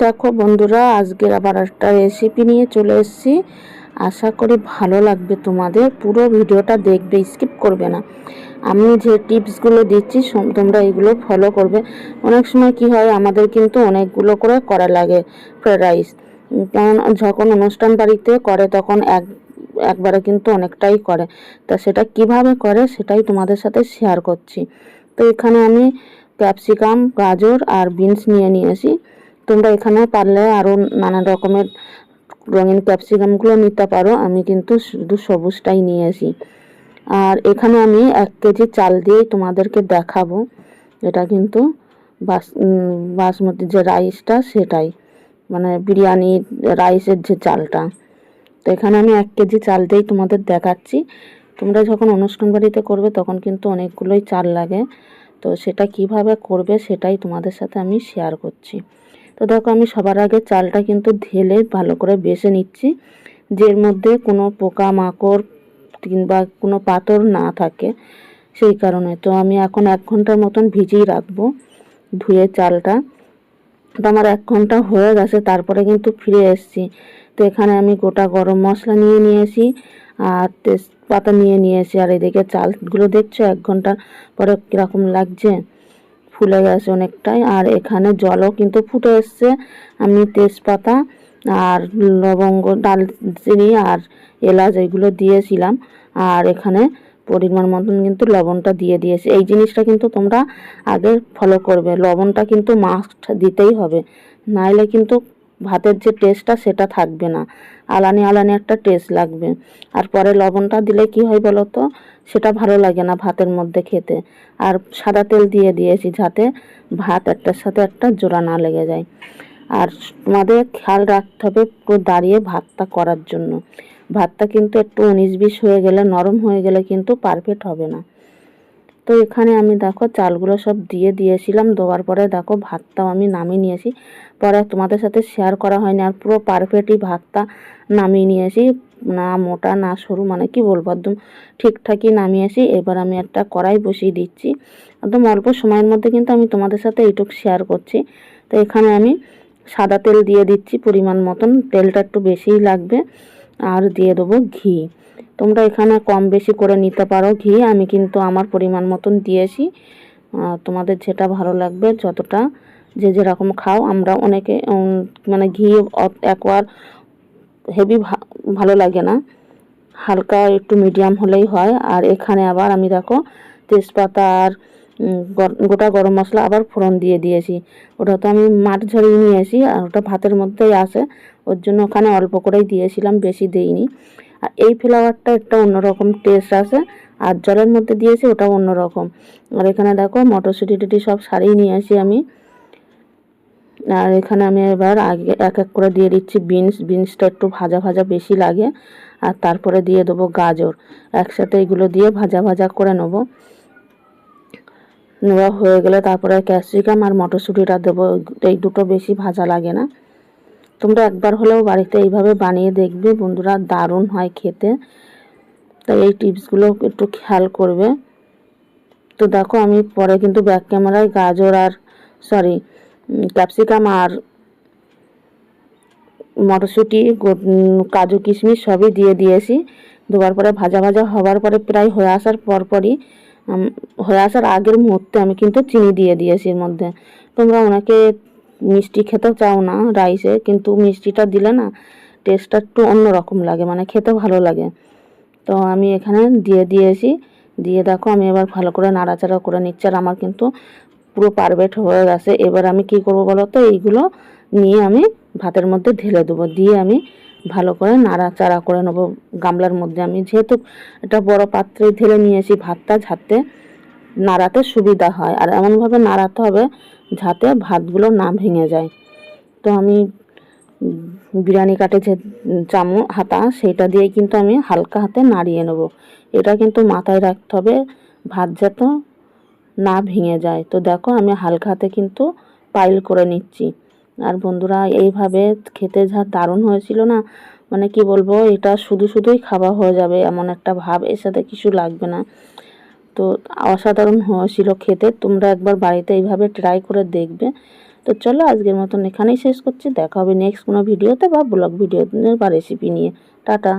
দেখো বন্ধুরা, আজকের আবার একটা রেসিপি নিয়ে চলে এসেছি। আশা করি ভালো লাগবে তোমাদের। পুরো ভিডিওটা দেখবে স্কিপ করবে না। আমি যে টিপসগুলো দিচ্ছি তোমরা এগুলো ফলো করবে। অনেক সময় কি হয়, আমাদের কিন্তু অনেকগুলো করে করা লাগে ফ্রাইড রাইস কারণ যখন অনুষ্ঠান বাড়িতে করে, তখন এক, একবারে কিন্তু অনেকটাই করে। তা সেটা কীভাবে করে, সেটাই তোমাদের সাথে শেয়ার করছি। তো এখানে আমি ক্যাপসিকাম গাজর আর বিনস নিয়ে নিয়েছি। তোমরা এখানে পারলে আরও নানা রকমের রঙিন ক্যাপসিকামগুলো নিতে পারো। আমি কিন্তু শুধু সবুজটাই নিয়ে আসি। আর এখানে আমি এক কেজি চাল দিয়েই তোমাদেরকে দেখাবো। এটা কিন্তু বাস বাসমতি যে রাইসটা সেটাই। মানে বিরিয়ানি রাইসের যে চালটা। তো এখানে আমি এক কেজি চাল দিয়েই তোমাদের দেখাচ্ছি। তোমরা যখন অনুষ্ঠান বাড়িতে করবে তখন কিন্তু অনেকগুলোই চাল লাগে। তো সেটা কীভাবে করবে সেটাই তোমাদের সাথে আমি শেয়ার করছি। তো দেখো আমি সবার আগে চালটা কিন্তু ঢেলে ভালো করে বেছে নিচ্ছি। যের মধ্যে কোনো পোকা মাকড় কিংবা কোনো পাথর না থাকে সেই কারণে। তো আমি এখন এক ঘণ্টার মতন ভিজিয়ে রাখব ধুয়ে চালটা। তো আমার এক ঘণ্টা হয়ে গেছে, তারপরে কিন্তু ফিরে এসেছি। তো এখানে আমি গোটা গরম মশলা নিয়ে নিয়েছি আর তেজপাতা নিয়ে নিয়েছি। আর এদিকে চালগুলো দেখছ এক ঘণ্টার পরে কীরকম লাগছে? ফুলে গেছে অনেকটাই। আর এখানে জলও কিন্তু ফুটে এসছে। আমি তেজপাতা আর লবঙ্গ দালচিনি আর এলাচ এগুলো দিয়েছিলাম। আর এখানে পরিমাণ মতন কিন্তু লবণটা দিয়ে দিয়েছে। এই জিনিসটা কিন্তু তোমরা আগে ফলো করবে। লবণটা কিন্তু মাস্ট দিতেই হবে। নাইলে কিন্তু ভাতের যে টেস্টটা সেটা থাকবে না। আলানি আলানি একটা টেস্ট লাগবে। আর পরে লবণটা দিলে কি হয় বলো তো? সেটা ভালো লাগে না ভাতের মধ্যে খেতে। আর সাদা তেল দিয়ে দিয়েছি যাতে ভাত একটার সাথে একটা জোড়া না লেগে যায়। আর তোমাদের খেয়াল রাখতে হবে পুরো দাঁড়িয়ে ভাতটা করার জন্য। ভাতটা কিন্তু একটু উনিশ বিশ হয়ে গেলে, নরম হয়ে গেলে কিন্তু পারফেক্ট হবে না। তো এখানে আমি দেখো চালগুলো সব দিয়ে দিয়েছিলাম, দেওয়ার পরে দেখো ভাতটাও আমি নামিয়ে নিয়েছি। পরে তোমাদের সাথে শেয়ার করা হয়নি, আর পুরো পারফেক্টই ভাতটা নামিয়ে নিয়েছি। না মোটা, না সরু মানে কি বলব একদম ঠিকঠাকই নামিয়েছি এবার আমি একটা কড়াই বসিয়ে দিচ্ছি। একদম অল্প সময়ের মধ্যে কিন্তু আমি তোমাদের সাথে এইটুকু শেয়ার করছি। তো এখানে আমি সাদা তেল দিয়ে দিচ্ছি পরিমাণ মতন, তেলটা একটু বেশিই লাগবে। আর দিয়ে দেবো ঘি। তোমরা এখানে কম বেশি করে নিতে পারো ঘি। আমি কিন্তু আমার পরিমাণ মতন দিয়েছি। তোমাদের যেটা ভালো লাগবে যতটা যে যেরকম খাও, আমরা অনেকে মানে ঘি একবার হেভি ভালো লাগে না। হালকা একটু মিডিয়াম হলেই হয়। আর এখানে আবার আমি দেখো তেজপাতা আর গোটা গরম মশলা আবার ফোড়ন দিয়ে দিয়েছি। ওটা তো আমি মাঠ ঝরিয়ে নিয়েছি আর ওটা ভাতের মধ্যেই আসে। ওর জন্য ওখানে অল্প করেই দিয়েছিলাম, বেশি দেইনি। আর এই ফ্লেভারটা একটা অন্যরকম টেস্ট আসে। আর জলের মধ্যে দিয়েছি ওটা অন্যরকম। আর এখানে দেখো মটরশুঁটি টুটি সব সারিয়ে নিয়ে আসি আমি। আর এখানে আমি এবার আগে এক এক করে দিয়ে দিচ্ছি বিনস। বিনসটা একটু ভাজা ভাজা বেশি লাগে। আর তারপরে দিয়ে দেবো গাজর। একসাথে এগুলো দিয়ে ভাজা ভাজা করে নেব। নেওয়া হয়ে গেলে তারপরে ক্যাপসিকাম আর মটরশুঁটিটা দেবো। এই দুটো বেশি ভাজা লাগে না। তোমরা একবার হলেও বাড়িতে এইভাবে বানিয়ে দেখবে, বন্ধুরা দারুণ হয় খেতে। তাই এই টিপসগুলো একটু খেয়াল করবে। তো দেখো আমি পরে কিন্তু ব্যাক ক্যামেরায় গাজর আর সরি ক্যাপসিকাম আর মটরশুঁটি কাজু কিশমিশ সবই দিয়ে দিয়েছি। দেওয়ার পরে ভাজা ভাজা হওয়ার পরে প্রায় হয়ে আসার পরপরই হয়ে আসার আগের মুহূর্তে আমি কিন্তু চিনি দিয়ে দিয়েছি এর মধ্যে। তোমরা ওনাকে মিষ্টি খেতে চাও না রাইসে কিন্তু মিষ্টিটা দিলে না টেস্টটা একটু অন্যরকম লাগে মানে খেতে ভালো লাগে। তো আমি এখানে দিয়ে দিয়েছি। দিয়ে দেখো, আমি এবার ভালো করে নাড়াচাড়া করে নিচ্ছি আর আমার কিন্তু পুরো পারফেক্ট হয়ে গেছে। এবার আমি কি করব বলো তো? এইগুলো নিয়ে আমি ভাতের মধ্যে ঢেলে দেবো। দিয়ে আমি ভালো করে নাড়াচাড়া করে নেব। গামলার মধ্যে আমি যেহেতু এটা বড় পাত্রে ঢেলে নিয়েছি ভাতটা যাতে নাড়াতে সুবিধা হয়। আর এমনভাবে নাড়াতে হবে যাতে ভাতগুলো না ভেঙে যায়। তো আমি বিরিয়ানি কাটে যে চামু হাতা সেটা দিয়ে কিন্তু আমি হালকা হাতে নাড়িয়ে নেব। এটা কিন্তু মাথায় রাখতে হবে ভাত যাতে না ভেঙে যায়। তো দেখো আমি হালকা হাতে কিন্তু পাইল করে নিচ্ছি। আর বন্ধুরা, এইভাবে খেতে যা দারুণ হয়েছিল না? মানে কি বলব, এটা শুধু শুধুই খাওয়া হয়ে যাবে, এমন একটা ভাব এর সাথে কিছু লাগবে না। তো অসাধারণ হয়েছিল খেতে, তোমরা একবার বাড়িতে এইভাবে ট্রাই করে দেখবে। তো চলো আজকের মতন এখানেই শেষ করছি, দেখা হবে নেক্সট কোনো ভিডিওতে বা ব্লগ ভিডিও বা রেসিপি নিয়ে। টাটা।